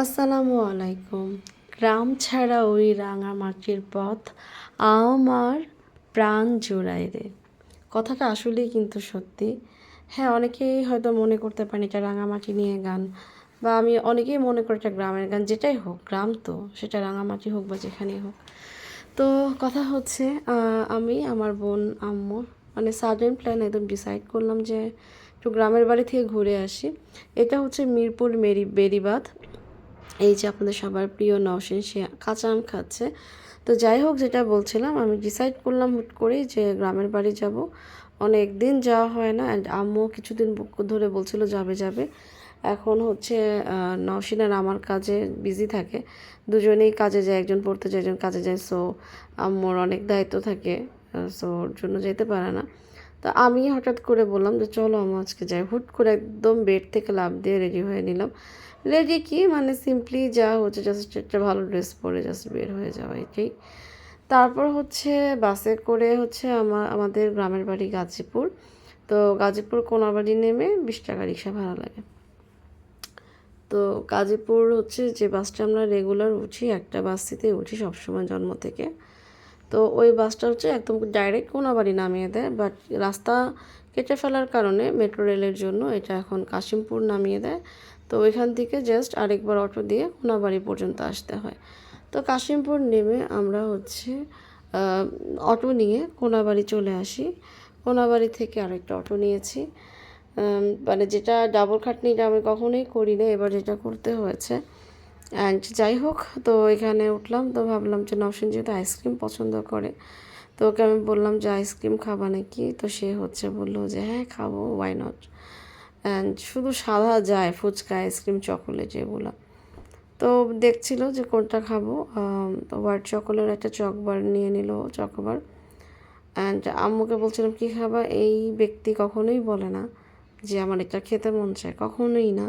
আসসালামু আলাইকুম। গ্রাম ছাড়া ওই রাঙামাটির পথ আমার প্রাণ জোড়ায় রে। কথাটা আসলেই কিন্তু সত্যি। হ্যাঁ অনেকেই হয়তো মনে করতে পারেন এটা রাঙামাটি নিয়ে গান বা আমি অনেকেই মনে করি এটা গ্রামের গান, যেটাই হোক, গ্রাম তো, সেটা রাঙামাটি হোক বা যেখানেই হোক। তো কথা হচ্ছে আমি, আমার বোন, আম্মু মানে সাডেন প্ল্যান একদম ডিসাইড করলাম যে একটু গ্রামের বাড়ি থেকে ঘুরে আসি। এটা হচ্ছে মিরপুর মেরি বেরিবাঁধ এই যে আপনাদের সবার প্রিয় নওশিন, সে কাঁচা আম খাচ্ছে। তো যাই হোক, যেটা বলছিলাম, আমি ডিসাইড করলাম হুট করেই যে গ্রামের বাড়ি যাব। অনেক দিন যাওয়া হয় না অ্যান্ড আম্মু কিছুদিন ধরে বলছিল যাবে যাবে। এখন হচ্ছে নওশিন আর আমার কাজে বিজি থাকে। দুজনেই কাজে যায় একজন পড়তে যায়, একজন কাজে যায়। সো আম্মুর অনেক দায়িত্ব থাকে সো ওর জন্য যেতে পারে না। তো আমি হঠাৎ করে বললাম যে, চলো আমি আজকে যাই। হুট করে একদম বেড থেকে লাফ দিয়ে রেডি হয়ে নিলাম। রেডি কি? মানে সিম্পলি যা হচ্ছে জাস্ট একটা ভালো ড্রেস পরে জাস্ট বের হয়ে যাওয়া এটাই। তারপর হচ্ছে বাসে করে হচ্ছে আমার আমাদের গ্রামের বাড়ি গাজীপুর। তো গাজীপুর কোনাবাড়ি নেমে বিশ টাকা রিক্সা ভাড়া লাগে। তো গাজীপুর হচ্ছে যে বাসটা আমরা রেগুলার উঠি, একটা বাসটিতে উঠি সবসময় জন্ম থেকে। তো ওই বাসটা হচ্ছে একদম ডাইরেক্ট কোনাবাড়ি নামিয়ে দেয় বাট রাস্তা কেটে ফেলার কারণে মেট্রো রেলের জন্য এটা এখন কাশিমপুর নামিয়ে দেয়। তো ওইখান থেকে জাস্ট আরেকবার অটো দিয়ে কোনাবাড়ি পর্যন্ত আসতে হয়। তো কাশিমপুর নেমে আমরা হচ্ছে অটো নিয়ে কোনাবাড়ি চলে আসি। কোনাবাড়ি থেকে আরেকটা অটো নিয়েছি। মানে যেটা ডাবল খাটনিটা আমি কখনোই করি না এবার যেটা করতে হয়েছে। অ্যান্ড যাই হোক, তো এখানে উঠলাম, তো ভাবলাম যে নওশিন যেহেতু আইসক্রিম পছন্দ করে, তো ওকে আমি বললাম যে আইসক্রিম খাবা নাকি? তো সে হচ্ছে বলল যে হ্যাঁ খাব ওয়াই নট শুধু সাদা যায়, ফুচকা আইসক্রিম চকোলেট এগুলো তো দেখছিল যে কোনটা খাব। তো হোয়াইট চকোলেট একটা চকবার নিয়ে নিল চকোবার অ্যান্ড আম্মুকে বলছিলাম, কী খাবা? এই ব্যক্তি কখনোই বলে না যে আমার এটা খেতে মন চায়, কখনোই না।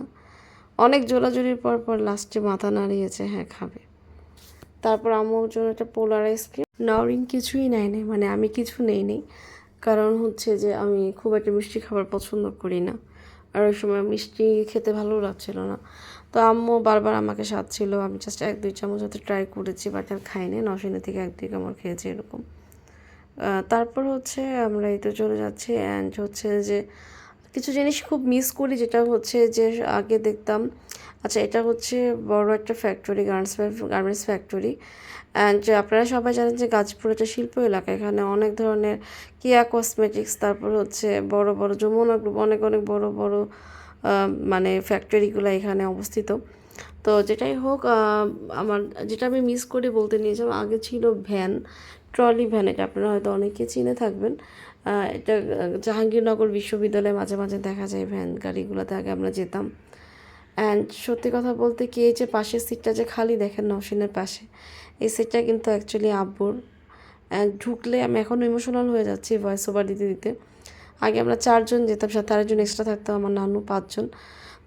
অনেক জোরাজুরির পর পর লাস্টে মাথা নাড়িয়েছে হ্যাঁ খাবে। তারপর আম্মুর জন্য একটা পোলার আইসক্রিম নাওরিং কিছুই নেয় নেই মানে আমি কিছু নেই নেই কারণ হচ্ছে যে আমি খুব একটা মিষ্টি খাবার পছন্দ করি না। আর ওই সময় মিষ্টি খেতে ভালো লাগছিল না। তো আম্মু বারবার আমাকে সাধছিল আমি জাস্ট এক, দুই চামচ হয়তো ট্রাই করেছি বাট আর খাইনি। নশিনে থেকে এক, দুই কামড় খেয়েছি এরকম। তারপর হচ্ছে আমরা এই তো চলে যাচ্ছি। অ্যান্ড হচ্ছে যে কিছু জিনিস খুব মিস করি, যেটা হচ্ছে যে আগে দেখতাম আচ্ছা এটা হচ্ছে বড় একটা factory garments garments factory and আপনারা সবাই জানেন যে গাজীপুর একটা শিল্প এলাকা, এখানে অনেক ধরনের কিয়া কসমেটিক্স তারপর হচ্ছে বড় বড় যমুনা গ্রুপ অনেক অনেক বড় বড় মানে ফ্যাক্টরিগুলো এখানে অবস্থিত। তো যেটাই হোক আমার যেটা আমি মিস করে বলতে নিয়েছিলাম, আগে ছিল ভ্যান ট্রলি ভ্যান এটা আপনারা হয়তো অনেকে চিনে থাকবেন। এটা জাহাঙ্গীরনগর বিশ্ববিদ্যালয়ে মাঝে মাঝে দেখা যায় ভ্যান গাড়িগুলোতে, আগে আমরা যেতাম। অ্যান্ড সত্যি কথা বলতে কি, এই যে পাশের সিটটা যে খালি, দেখেন নওশিনের পাশে, এই সিটটা কিন্তু অ্যাকচুয়ালি আব্বুর। ঢুকলে আমি এখন ইমোশনাল হয়ে যাচ্ছি ভয়েস ওভার দিতে দিতে। আগে আমরা চারজন যেতাম, সাথে আরেকজন এক্সট্রা থাকতো, আমার নানু পাঁচজন।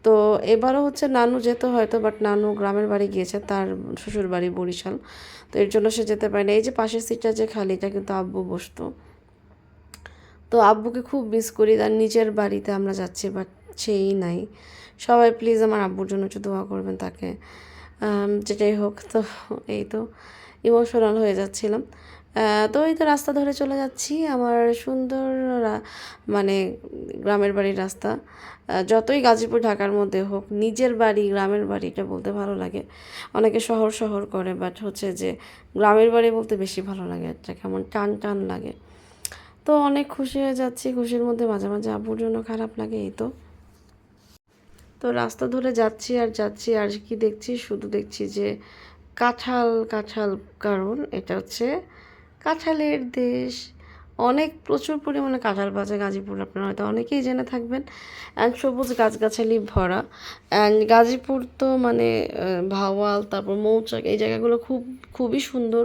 তো এবারও হচ্ছে নানু যেত হয়তো বাট নানু গ্রামের বাড়ি গিয়েছে, তার শ্বশুর বাড়ি বরিশাল। তো এর জন্য সে যেতে পারে না এই যে পাশের সিটটা যে খালি, এটা কিন্তু আব্বু বসতো। তো আব্বুকে খুব মিস করি, তার নিজের বাড়িতে আমরা যাচ্ছি বাট সেই নাই। সবাই প্লিজ আমার আব্বুর জন্য একটু দোয়া করবেন তাকে। যেটাই হোক তো, এই তো ইমোশনাল হয়ে যাচ্ছিলাম। তো এই তো রাস্তা ধরে চলে যাচ্ছি। আমার সুন্দর মানে গ্রামের বাড়ির রাস্তা। যতই গাজীপুর, ঢাকার মধ্যে হোক, নিজের বাড়ি, গ্রামের বাড়ি, এটা বলতে ভালো লাগে। অনেকে শহর শহর করে বাট হচ্ছে যে গ্রামের বাড়ি বলতে বেশি ভালো লাগে। একটা কেমন টান টান লাগে। তো অনেক খুশি হয়ে যাচ্ছি। খুশির মধ্যে মাঝে মাঝে আব্বুর জন্য খারাপ লাগে, এই তো। তো রাস্তা ধরে যাচ্ছি আর যাচ্ছি, আর কি দেখছি? শুধু দেখছি যে কাঁঠাল কাঁঠাল কারণ এটা হচ্ছে কাঁঠালের দেশ। অনেক প্রচুর পরিমাণে কাঁঠাল বাজে গাজীপুর, আপনারা হয়তো অনেকেই জেনে থাকবেন। অ্যান্ড সবুজ গাছগাছালি ভরা। অ্যান্ড গাজীপুর তো মানে ভাওয়াল, তারপর মৌচাক, এই জায়গাগুলো খুব, খুবই সুন্দর।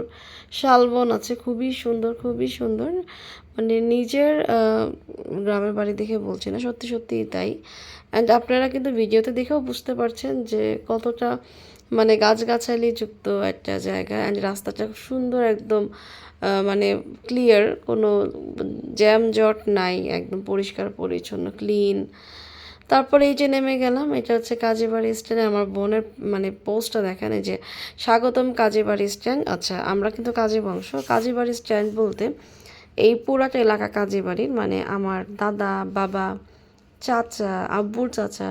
শালবন আছে, খুবই সুন্দর খুবই সুন্দর। মানে নিজের গ্রামের বাড়ি দেখে বলছি না, সত্যি সত্যিই তাই। অ্যান্ড আপনারা কিন্তু ভিডিওতে দেখেও বুঝতে পারছেন যে কতটা মানে গাছগাছালি যুক্ত একটা জায়গা অ্যান্ড রাস্তাটা খুব সুন্দর একদম মানে ক্লিয়ার কোনো জ্যাম জট নাই, একদম পরিষ্কার পরিচ্ছন্ন ক্লিন তারপরে এই যে নেমে গেলাম, এটা হচ্ছে কাজীবাড়ি স্ট্যান্ডে আমার বোনের মানে পোস্টটা দেখেন যে স্বাগতম কাজীবাড়ি স্ট্যান্ড আচ্ছা আমরা কিন্তু কাজী বংশ। কাজীবাড়ি স্ট্যান্ড বলতে এই পুরাটা এলাকা কাজীবাড়ির মানে আমার দাদা, বাবা চাচা, আব্বুর চাচা,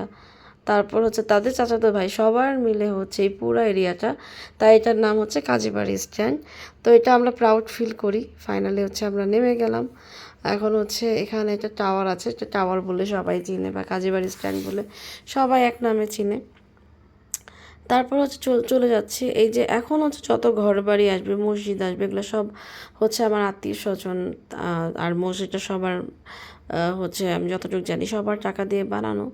তারপর হচ্ছে তাদের চাচাতো ভাই, সবার মিলে হচ্ছে এই পুরো এরিয়াটা। তাই এটার নাম হচ্ছে কাজীবাড়ি স্ট্যান্ড। তো এটা আমরা প্রাউড ফিল করি। ফাইনালি হচ্ছে আমরা নেমে গেলাম। এখন হচ্ছে এখানে একটা টাওয়ার আছে। একটা টাওয়ার বলে সবাই চিনে বা কাজীবাড়ি স্ট্যান্ড বলে সবাই এক নামে চিনে। তারপর হচ্ছে চল- যাচ্ছে। এই যে এখন হচ্ছে যত ঘর বাড়ি আসবে, মসজিদ আসবে, এগুলো সব হচ্ছে আমার আত্মীয় স্বজন আর মসজিদটা সবার হচ্ছে আমি যতটুকু জানি সবার টাকা দিয়ে বানানো।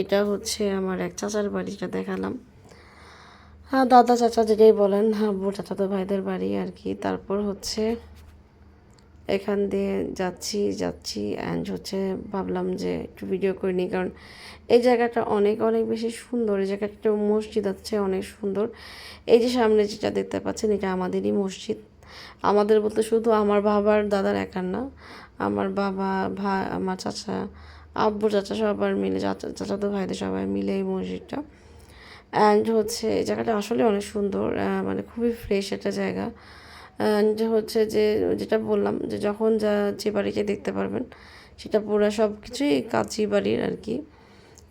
এটা হচ্ছে আমার এক চাচার বাড়িটা দেখালাম। হ্যাঁ দাদা চাচা যেটাই বলেন হ্যাঁ বউ চাচা তো ভাইদের বাড়ি আর কি। তারপর হচ্ছে এখান দিয়ে যাচ্ছি যাচ্ছি অ্যান্ড হচ্ছে ভাবলাম যে একটু ভিডিও করে নিই। কারণ এই জায়গাটা অনেক অনেক বেশি সুন্দর। এই জায়গাটা একটা মসজিদ আছে, অনেক সুন্দর। এই যে সামনে যেটা দেখতে পাচ্ছেন, এটা আমাদেরই মসজিদ। আমাদের বলতে শুধু আমার বাবার দাদার একার না, আমার বাবা, ভাই, আমার চাচা, আব্বু, চাচা সবার মিলে, চাচা, চাচাতো ভাইদের সবাই মিলে এই মসজিদটা। অ্যান্ড হচ্ছে এই জায়গাটা আসলে অনেক সুন্দর মানে খুবই ফ্রেশ একটা জায়গা। অ্যান্ড হচ্ছে যে, যেটা বললাম যে যখন যা যে বাড়িতে দেখতে পারবেন, সেটা পুরো সব কিছুই কাচি বাড়ির আর কি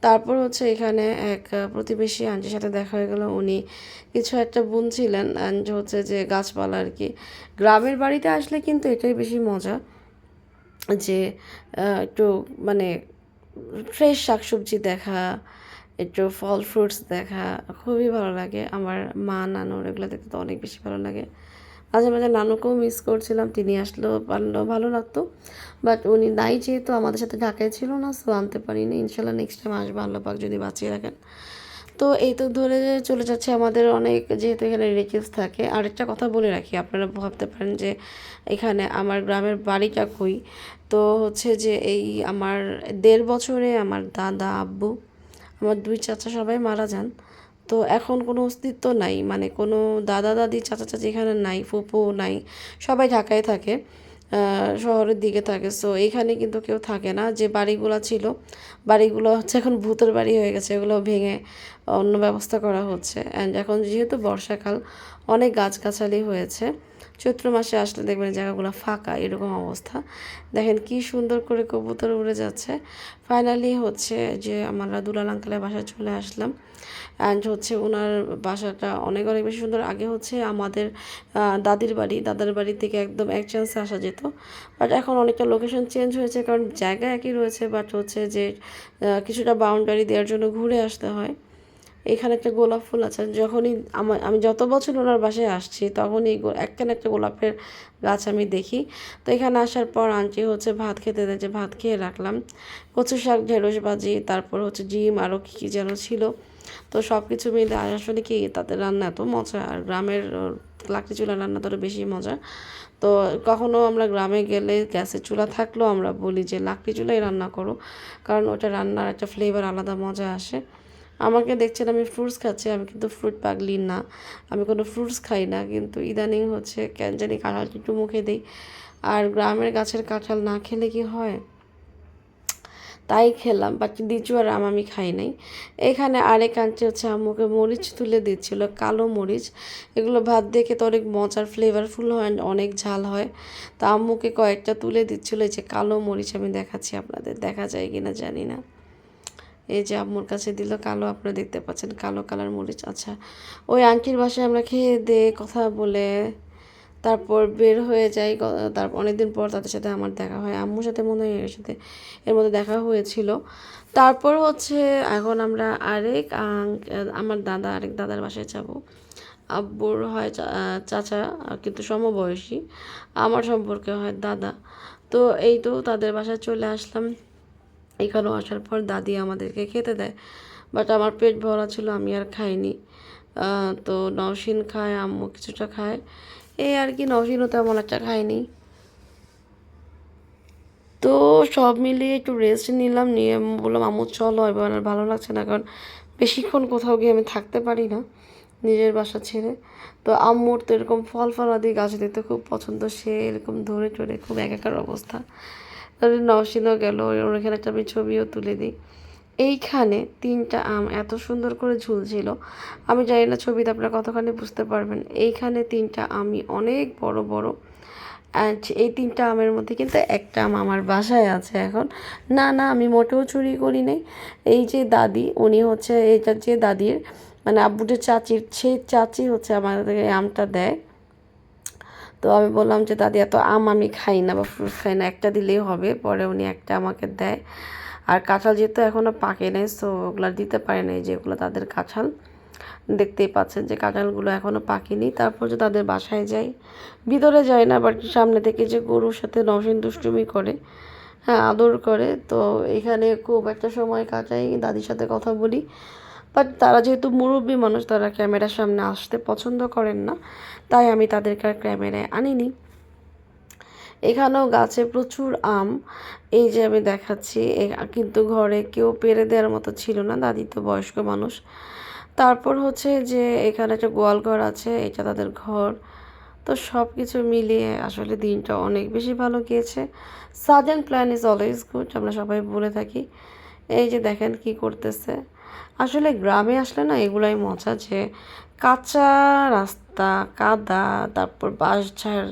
তারপর হচ্ছে এখানে এক প্রতিবেশী আন্টির সাথে দেখা হয়ে গেল। উনি কিছু একটা বুনছিলেন অ্যান্ড হচ্ছে যে গাছপালা আর কি গ্রামের বাড়িতে আসলে কিন্তু এটাই বেশি মজা যে একটু মানে ফ্রেশ শাকসবজি দেখা, একটু ফল ফ্রুটস দেখা, খুবই ভালো লাগে। আমার মা নানুর এগুলো দেখতে তো অনেক বেশি ভালো লাগে। মাঝে মাঝে নানুকেও মিস করছিলাম, তিনি আসলেও পারলেও ভালো লাগতো। বাট উনি নাই যেহেতু, আমাদের সাথে ঢাকায় ছিল না সো আনতে পারিনি। ইনশাল্লাহ নেক্সট টাইম আসব, আল্লাহ পাক যদি বাঁচিয়ে রাখেন। তো এই তো ধরে চলে যাচ্ছে আমাদের অনেক, যেহেতু এখানে রিলেটিভস থাকে। আরেকটা কথা বলে রাখি, আপনারা ভাবতে পারেন যে এখানে আমার গ্রামের বাড়িটা কই? তো হচ্ছে যে এই আমার দেড় বছরে আমার দাদা, আব্বু, আমার দুই চাচা সবাই মারা যান। তো এখন কোনো অস্তিত্ব নাই। মানে কোনো দাদা, দাদি, চাচা, চাচি এখানে নাই ফুপু নাই, সবাই ঢাকায় থাকে শহরের দিকে থাকে। সো এখানে কিন্তু কেউ থাকে না। যে বাড়িগুলো ছিল, বাড়িগুলো হচ্ছে এখন ভূতের বাড়ি হয়ে গেছে, এগুলো ভেঙে অন্য ব্যবস্থা করা হচ্ছে। অ্যান্ড এখন যেহেতু বর্ষাকাল, অনেক গাছগাছালি হয়েছে। চৈত্র মাসে আসলে দেখবেন জায়গাগুলো ফাঁকা, এরকম অবস্থা। দেখেন কি সুন্দর করে কবুতর উড়ে যাচ্ছে। ফাইনালি হচ্ছে যে আমরা দুলাল আঙ্কেলের বাসায় চলে আসলাম। অ্যান্ড হচ্ছে ওনার বাসাটা অনেক অনেক বেশি সুন্দর। আগে হচ্ছে আমাদের দাদির বাড়ি, দাদার বাড়ি থেকে একদম এক চান্সে আসা যেত। বাট এখন অনেকটা লোকেশন চেঞ্জ হয়েছে, কারণ জায়গা একই রয়েছে বাট হচ্ছে যে কিছুটা বাউন্ডারি দেওয়ার জন্য ঘুরে আসতে হয়। এখানে একটা গোলাপ ফুল আছে। যখনই আমার আমি যত বছর ওনার বাসায় আসছি, তখনই গো- একটা গোলাপের গাছ আমি দেখি। তো এখানে আসার পর আন্টি হচ্ছে ভাত খেতে দেয় যে, ভাত খেয়ে রাখলাম। কচু শাক, ঢেঁড়স ভাজি, তারপর হচ্ছে ডিম আরও কী কী যেন ছিল। তো সব কিছু মিলে আসলে কি, তাদের রান্না এত মজা। আর গ্রামের লাকড়ি চুলার রান্না তো বেশি মজা। তো কখনো আমরা গ্রামে গেলে গ্যাসের চুলা থাকলেও আমরা বলি যে, লাকড়ি চুলাই রান্না করো। কারণ ওটা রান্নার একটা ফ্লেভার আলাদা মজা আসে। আমাকে দেখছেন আমি ফ্রুটস খাচ্ছি, আমি কিন্তু ফ্রুট পাগলি না। আমি কোনো ফ্রুটস খাই না, কিন্তু ইদানিং হচ্ছে, কেন জানি কাঁঠালটা একটু মুখে দিই। আর গ্রামের গাছের কাঁঠাল না খেলে কি হয়? তাই খেলাম বাট লিচু আর আম আমি খাই নাই। এখানে আরেক আন্টি হচ্ছে আম্মুকে মরিচ তুলে দিচ্ছিল, কালো মরিচ। এগুলো ভাত দিয়ে খেতে অনেক মজার ফ্লেভারফুল হয় অনেক ঝাল হয়। তা আম্মুকে কয়েকটা তুলে দিচ্ছিল, এই যে কালো মরিচ আমি দেখাচ্ছি আপনাদের, দেখা যায় কিনা জানি না। এই যে আম্মুর কাছে দিল কালো, আপনারা দেখতে পাচ্ছেন কালো কালার মরিচ আচ্ছা। ওই আন্টির বাসায় আমরা খেয়ে দিয়ে কথা বলে তারপর বের হয়ে যাই তারপর অনেকদিন পর তাদের সাথে আমার দেখা হয়, আম্মুর সাথে মনে হয় এর সাথে, এর মধ্যে দেখা হয়েছিল। তারপর হচ্ছে এখন আমরা আরেক আমার দাদা আরেক দাদার বাসায় যাব। আব্বুর হয় চাচা কিন্তু সমবয়সী, আমার সম্পর্কে হয় দাদা। তো এই তো তাদের বাসায় চলে আসলাম। এখানেও আসার পর দাদি আমাদেরকে খেতে দেয়। বাট আমার পেট ভরা ছিল, আমি আর খাইনি। তো নওশিন খায়, আম্মু কিছুটা খায়। এই আর কি, নওশিনও তেমন একটা খায়নি। তো সব মিলিয়ে একটু রেস্ট নিলাম, নিয়ে বললাম, আম্মু, চলো, এবার আর ভালো লাগছে না, কারণ বেশিক্ষণ কোথাও গিয়ে আমি থাকতে পারি না নিজের বাসা ছেড়ে। তো আম্মুর তো এরকম ফল ফলাদি গাছ দিতে খুব পছন্দ, সে এরকম ধরে টরে খুব একাকার অবস্থা। নওশিনও গেল। ওর এখানে একটা আমি ছবিও তুলে দিই। এইখানে তিনটা আম এত সুন্দর করে ঝুলছিল। আমি জানি না ছবিতে আপনারা কতখানি বুঝতে পারবেন। এইখানে তিনটা আমি অনেক বড় বড়। এই তিনটা আমের মধ্যে কিন্তু একটা আম আমার বাসায় আছে এখন। না না, আমি মোটেও চুরি করি নাই। এই যে দাদি, উনি হচ্ছে এটা যে দাদির মানে আব্বুদের চাচির সেই চাচি হচ্ছে আমাদের আমটা দেয়। তো আমি বললাম যে, দাদি, এত আম আমি খাই না বা ফ্রুট খাই না, একটা দিলেই হবে। পরে উনি একটা আমাকে দেয়। আর কাঁঠাল যেহেতু এখনও পাকে নেই সো ওগুলো দিতে পারে নাই, যেগুলো তাদের কাঁঠাল। দেখতেই পাচ্ছেন যে, কাঁঠালগুলো এখনও পাকেনি। তারপর যে তাদের বাসায় যাই, ভিতরে যায় না বাট সামনে থেকে যে গরুর সাথে নসীন দুষ্টুমি করে হ্যাঁ আদর করে, তো এখানে খুব একটা সময় কাটাই। দাদির সাথে কথা বলি। বাট তারা যেহেতু মুরব্বী মানুষ, তারা ক্যামেরার সামনে আসতে পছন্দ করেন না। তাই আমি তাদেরকে আর ক্যামেরায় আনিনি। এখানেও গাছে প্রচুর আম। এই যে আমি দেখাচ্ছি কিন্তু ঘরে কেউ পেরে দেওয়ার মতো ছিল না, দাদি তো বয়স্ক মানুষ। তারপর হচ্ছে যে এখানে একটা গোয়াল ঘর আছে, এটা তাদের ঘর। তো সব কিছু মিলিয়ে আসলে দিনটা অনেক বেশি ভালো গিয়েছে। Sudden plan is always good, আমরা সবাই বলে থাকি। এই যে দেখেন কি করতেছে। আসলে গ্রামে আসলে না এগুলাই মজা যে কাঁচা রাস্তা, কাদা, তারপর বাঁশঝাড়,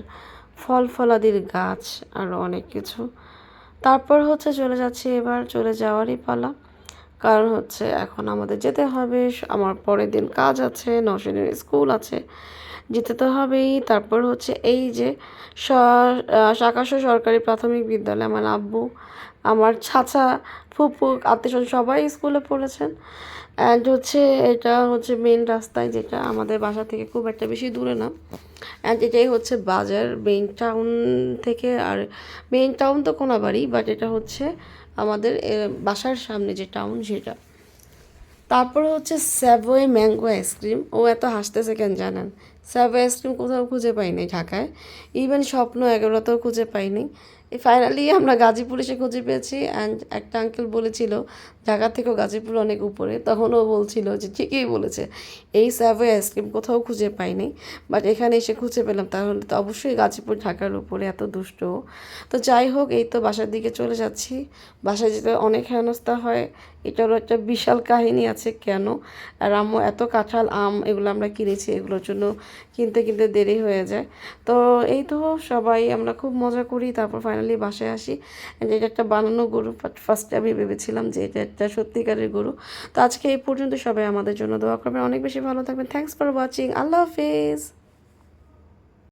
ফল ফলাদির গাছ আরও অনেক কিছু। তারপর হচ্ছে চলে যাচ্ছি এবার চলে যাওয়ারই পালা। কারণ হচ্ছে এখন আমাদের যেতে হবে আমার পরের দিন কাজ আছে নশিনের স্কুল আছে। যেতে তো হবেই। তারপর হচ্ছে এই যে সাকাশ সরকারি প্রাথমিক বিদ্যালয় আমার আব্বু, আমার ছাছা ফুপু আত্মীয় সবাই স্কুলে পড়েছেন। অ্যান্ড হচ্ছে এটা হচ্ছে মেন রাস্তায় যেটা আমাদের বাসা থেকে খুব একটা বেশি দূরে না। অ্যান্ড এটাই হচ্ছে বাজার মেইন টাউন থেকে আর মেইন টাউন তো কোনাবাড়ি বাট এটা হচ্ছে আমাদের বাসার সামনে যে টাউন সেটা। তারপর হচ্ছে স্যাবওয়ে ম্যাঙ্গো আইসক্রিম ও এত হাসতেছে কেন জানেন? স্যাভোয়ে আইসক্রিম কোথাও খুঁজে পাইনি ঢাকায়। ইভেন স্বপ্ন এগারোতেও খুঁজে পাইনি। ফাইনালি আমরা গাজীপুর এসে খুঁজে পেয়েছি অ্যান্ড একটা আঙ্কেল বলেছিল, ঢাকা থেকেও গাজীপুর অনেক উপরে। তখন ও বলছিল যে, ঠিকই বলেছে, এই স্যাভোয়ে আইসক্রিম কোথাও খুঁজে পাইনি বাট এখানে এসে খুঁজে পেলাম। তাহলে তো অবশ্যই গাজীপুর ঢাকার উপরে, এত দুষ্ট। তো যাই হোক, এই তো বাসার দিকে চলে যাচ্ছি। বাসায় যেতে অনেক হেনস্থা হয়। এটারও একটা বিশাল কাহিনী আছে কেন? আর আম্মু এত কাঁঠাল, আম এগুলো আমরা কিনেছি, এগুলোর জন্য কিনতে কিনতে দেরি হয়ে যায়। তো এই তো সবাই, আমরা খুব মজা করি, তারপর ফাইনালি বাসায় আসি। যে এটা একটা বানানো গরু ফার্স্টে আমি ভেবেছিলাম যে এটা একটা সত্যিকারের গরু। তো আজকে এই পর্যন্ত সবাই আমাদের জন্য দোয়া করবেন। অনেক বেশি ভালো থাকবেন। থ্যাংকস ফর ওয়াচিং আল্লাহ হাফিজ।